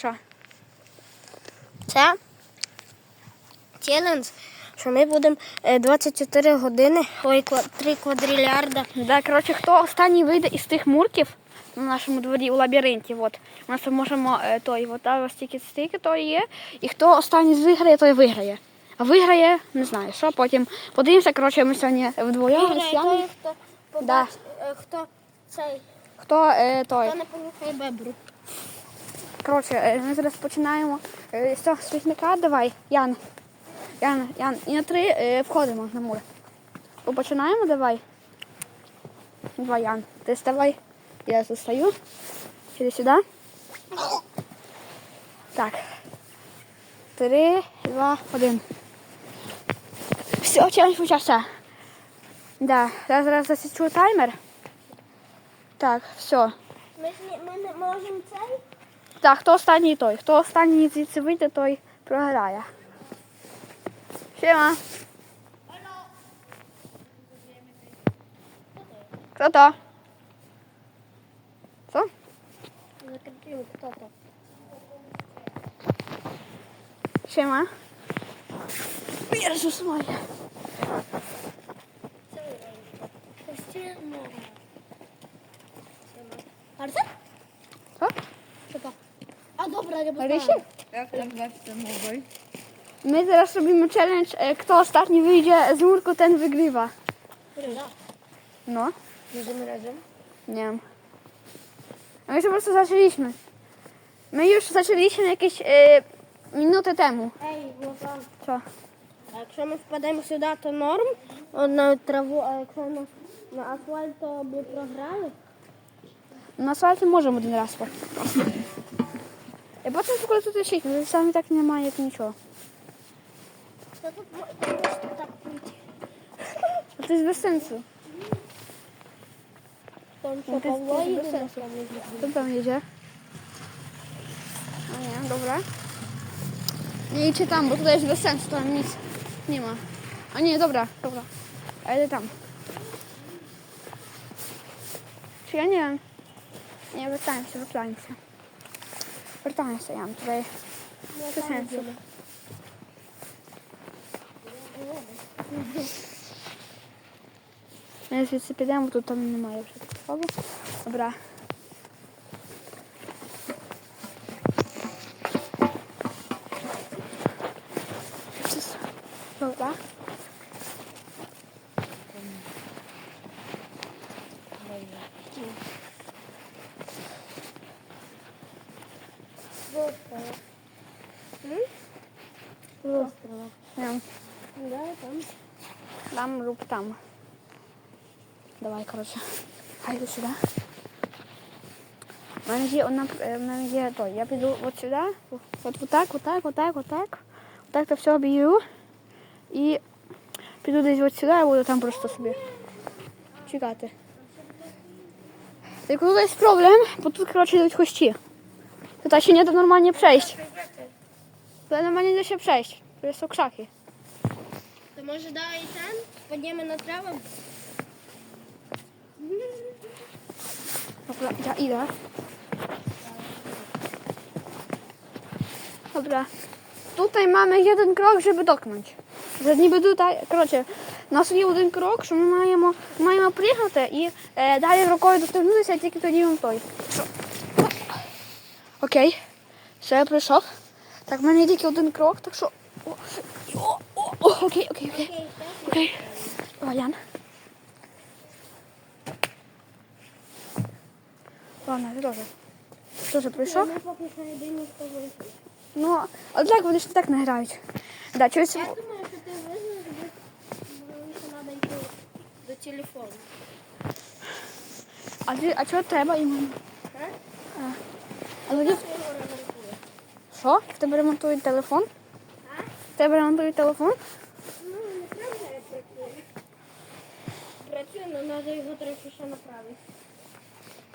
Що? Це челендж, що ми будемо е, 24 години, ой, 3 квадрильярда. Да, коротше, хто останній вийде із тих мурків на нашому дворі у лабіринті, от, у нас можемо е, той, от, да, ось стільки стільки то є. І хто останній виграє, той виграє. А виграє, не знаю, що потім. Подивимося, коротше, ми сьогодні вдвоєм Виграє той, хто побачить, е, хто цей, Хто е, той. хто не понюхає бебру. Коротше, е, ми зараз починаємо е, з цього. Давай, Ян. Ян, Ян. І на три е, входимо на море. Починаємо, давай. Давай, Ян. Ти ставай. Я застаю. Іди сюди. Так. Три, два, один. Все, челендж почався. Да, я зараз засічу таймер. Так, все. Ми, ми не можемо цей. Так, хто останній той? Хто останній звідси вийде, той програє. Siema. Kto to? Co? Закріпили, хто то. Siema. Jezus Maria. Постійно. Арсен? Co? Що то? А, добре, я Marysiu? Jak tak bawce mobile? My teraz robimy challenge, e, kto ostatni wyjdzie z murku, ten wygrywa. No, Możemy razem? nie wiem. A my już po prostu zaczęliśmy. My już zaczęliśmy jakieś e, minutę temu. Ей, Лозан. Co? А якщо ми впадемо сюди, то норм. О, На траву, а якщо на, на асфальт, то ми програли. Na asfalcie możemy один раз. po prostu. Po czym w ogóle tutaj siedzimy? Sami tak nie ma jak niczego. No to po tak pójdzie. To jest bez sensu. Tam No to tam jedzie? A nie, dobra. Nie idźcie tam, bo tutaj jest bez sensu, tam nic nie ma. A nie, dobra, dobra. A idę tam. Czy ja nie wiem. Nie, wyplancie, wyplancie. Mam tutaj bez sensu. Ми звідси підемо, тут там немає вже такого. Добре. Tam lub tam. Давай, коротше. Хай йду сюди. У мене є одна, е, в мене є той. Я піду от сюди, от, от так, от так, от так, от так. От так то все об'ю. І піду десь от сюди, і буду там просто собі чекати. Tylko tutaj jest problem, bo tu коротше йдуть хущі. Tutaj się nie da normalnie przejść. Tutaj normalnie nie da się przejść. Tu są krzaki. Да і там підемо на траву? Dobra, ja idę. Dobra. Tutaj mamy jeden krok, żeby dotknąć. Że niby tutaj, коротше, у нас є один крок, що ми маємо, маємо приїхати і е, далі рукою доторкнутися, тільки тоді він той. Окей. Все, я прийшов. Так, в мене є тільки один крок, так що. Окей, окей, окей. Окей. Давай, Ян. Ладно, ти теж. Теж прийшов. Ну, а так вони ж не так не грають. Да, чогось... Я думаю, що ти визнав, що треба йти до телефону. А, ти- а чого треба їм? А? А, а? Що? В тебе ремонтують телефон? А? В тебе ремонтують телефон? Ну, не правда, як працює. Працює, але треба його трохи ще направити.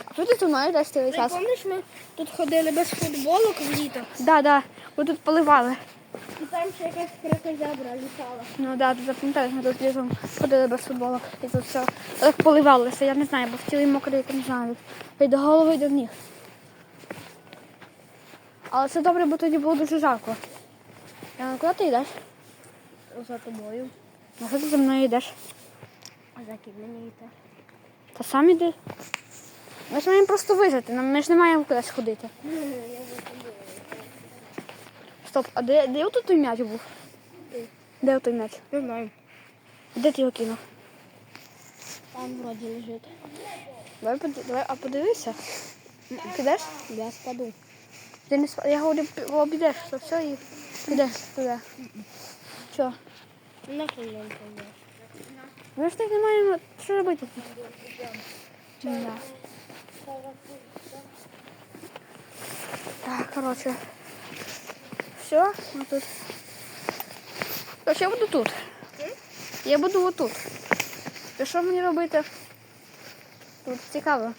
А що ти тут маєш десь цей Ти час? пам'ятаєш, ми тут ходили без футболок в літо? Да, да. Ви тут поливали. І там ще якась кракозябра літала. Ну да, ти запам'ятаєш, ми тут літом ходили без футболок. І тут все так поливалося, я не знаю, бо втіли мокрий, я не знаю. До голови, до ніг. Але це добре, бо тоді було дуже жарко. Яна, куди ти йдеш? За тобою. А що ти за мною йдеш? А за ким мені йти? Та сам іди. Ми ж маємо просто вижити, нам ми ж не маємо кудись ходити. Стоп, а де, де отут той м'яч був? Де той м'яч? Не знаю. Де ти його кинув? Там вроді лежить. Давай, давай а подивися. Підеш? Я спаду. Ти не спа- Я говорю, обійдеш, то все і підеш туди. Що? Нахуй нам пойдеш. Ми ж так не маємо що робити. Да. Так, коротше. Все, ми тут. Короче, я буду тут. Я буду отут. І що мені робити? Тут цікаво.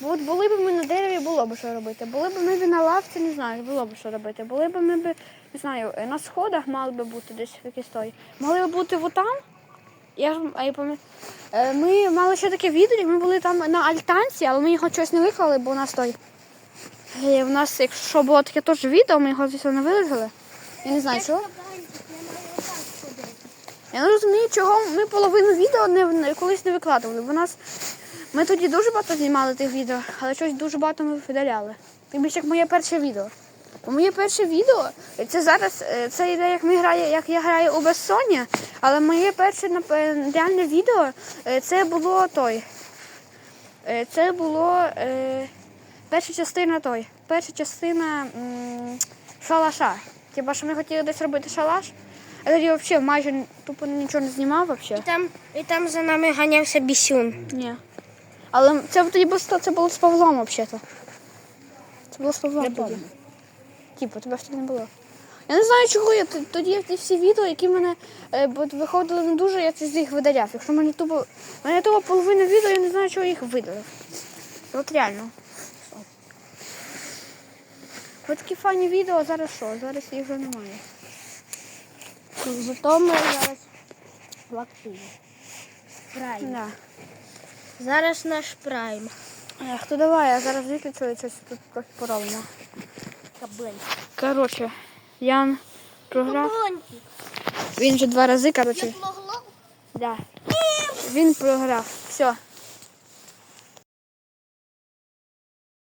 Бо От були б ми на дереві, було б що робити. Були б ми б на лавці, не знаю, було б що робити. Були б ми б, не знаю, на сходах мали б бути десь в якійсь той. Могли б бути отам. Я ж я пам'ятаю. Е, Ми мали ще таке відео, ми були там на альтанці, але ми його щось не виклали, бо у нас той. е, У нас, якщо було таке теж відео, ми його звісно не вилежали. Я не знаю чого. Я не розумію, чого ми половину відео не- колись не викладували. Бо нас ми тоді дуже багато знімали тих відео, але щось дуже багато ми видаляли. Тим більше як моє перше відео. Моє перше відео, це зараз е, це йде, як ми грає, як я граю у безсоння, але моє перше реальне відео е, це було той. Е, Це було е, перша частина той. Перша частина м, шалаша. Типа, що ми хотіли десь робити шалаш, а тоді взагалі майже тупо нічого не знімав І там, і там за нами ганявся бісюн. Ні. Але це тоді було, це було з Павлом взагалі. Це було з Павлом тоді. Типу, тебе ж не було. Я не знаю, чого я тоді ті всі відео, які в мене е, виходили не дуже, я це з їх видаляв. Якщо мені тупо. Мене тупо половина відео, я не знаю, чого я їх видалив. От реально. Ось такі фані відео, а зараз що? Зараз їх вже немає. Зато ми зараз в активі. Прайм. Да. Зараз наш прайм. Ех, то давай, я зараз виключу і щось тут трохи поробимо. Коротше, Ян програв. Він вже два рази, коротше. Да. Він програв. Все.